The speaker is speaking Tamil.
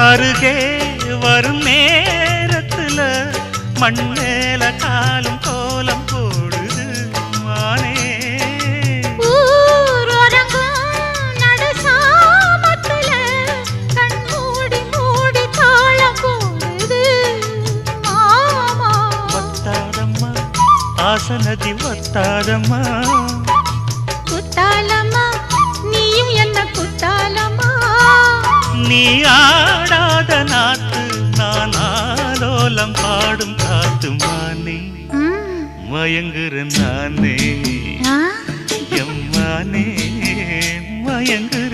அருகே வரும் நேரத்துல மண் மேல காலும் கோலம் போடுது மானே. ஊரடங்கும் நடுசாமத்துல ஆலோலம் பாடும் காத்து மானே. மயங்குற நானே. எம்மானே மயங்குற